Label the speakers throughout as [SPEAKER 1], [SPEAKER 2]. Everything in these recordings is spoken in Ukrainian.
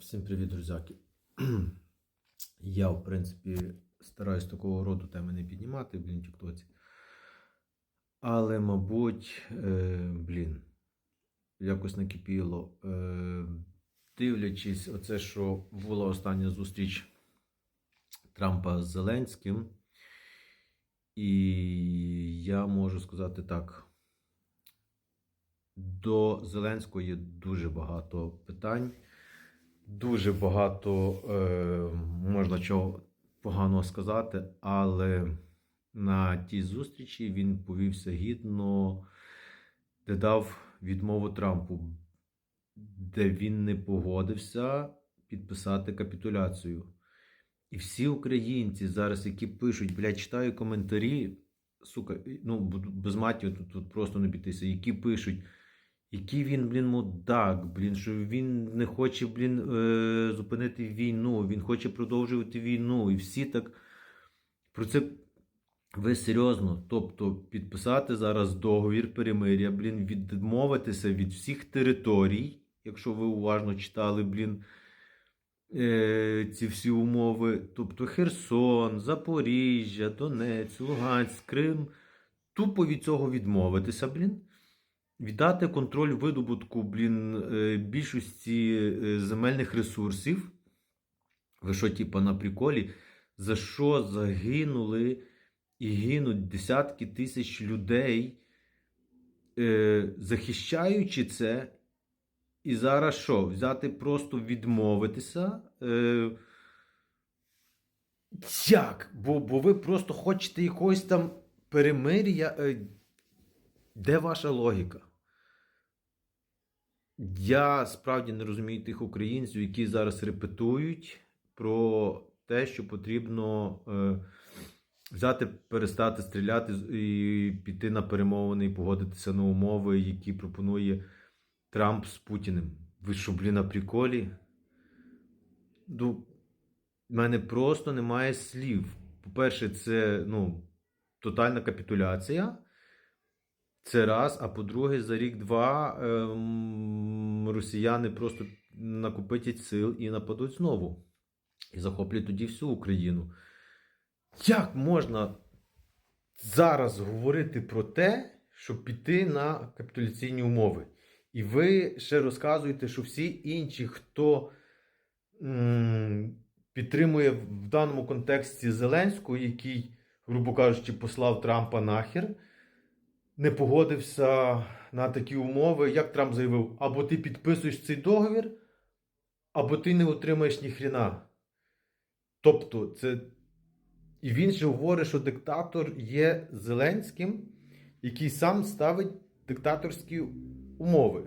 [SPEAKER 1] Всім привіт, друзяки. Я, в принципі, стараюсь такого роду теми не піднімати, блін, тіктоці. Але, мабуть, е, блін, якось накипіло. Е, дивлячись, оце, що була остання зустріч Трампа з Зеленським. І я можу сказати так. До Зеленського є дуже багато питань. Дуже багато е, можна чого поганого сказати, але на тій зустрічі він повівся гідно, де дав відмову Трампу, де він не погодився підписати капітуляцію. І всі українці зараз, які пишуть, блядь, читаю коментарі, сука, ну без матів тут, тут просто не бійтеся, які пишуть. Який він, блін, мудак, блін, що він не хоче, блін, е, зупинити війну, він хоче продовжувати війну. І всі так про це. Ви серйозно? Тобто підписати зараз договір перемиря, блін, відмовитися від всіх територій, якщо ви уважно читали, блін, е, ці всі умови. Тобто Херсон, Запоріжжя, Донець, Луганськ, Крим. Тупо від цього відмовитися, блін. Віддати контроль видобутку блін, е, більшості е, земельних ресурсів. Ви що, типа, на приколі, за що загинули і гинуть десятки тисяч людей, е, захищаючи це, і зараз що? Взяти просто відмовитися? Е, Як? Бо, бо ви просто хочете якогось там перемир'я. Е, де ваша логіка? Я справді не розумію тих українців, які зараз репетують про те, що потрібно е, взяти, перестати стріляти і піти на перемовини і погодитися на умови, які пропонує Трамп з Путіним. Ви що, блін, на приколі? Ну, в мене просто немає слів. По-перше, це ну, тотальна капітуляція. Це раз, а по-друге, за рік-два ем, росіяни просто накопитять сил і нападуть знову. І захоплять тоді всю Україну. Як можна зараз говорити про те, щоб піти на капітуляційні умови? І ви ще розказуєте, що всі інші, хто м, підтримує в даному контексті Зеленського, який, грубо кажучи, послав Трампа нахер не погодився на такі умови, як Трамп заявив, або ти підписуєш цей договір, або ти не отримаєш ні хрена. Тобто, це. І він же говорить, що диктатор є Зеленським, який сам ставить диктаторські умови.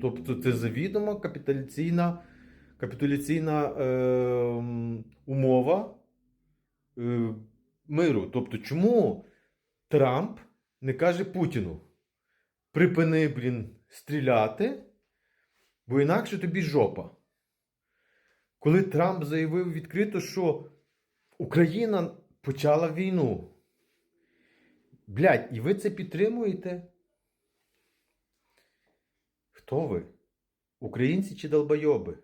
[SPEAKER 1] Тобто, це завідомо капітуляційна, капітуляційна е, умова е, миру. Тобто, чому Трамп не каже Путіну: припини, блін, стріляти, бо інакше тобі жопа. Коли Трамп заявив відкрито, що Україна почала війну. Блядь, і ви це підтримуєте? Хто ви? Українці чи долбойоби?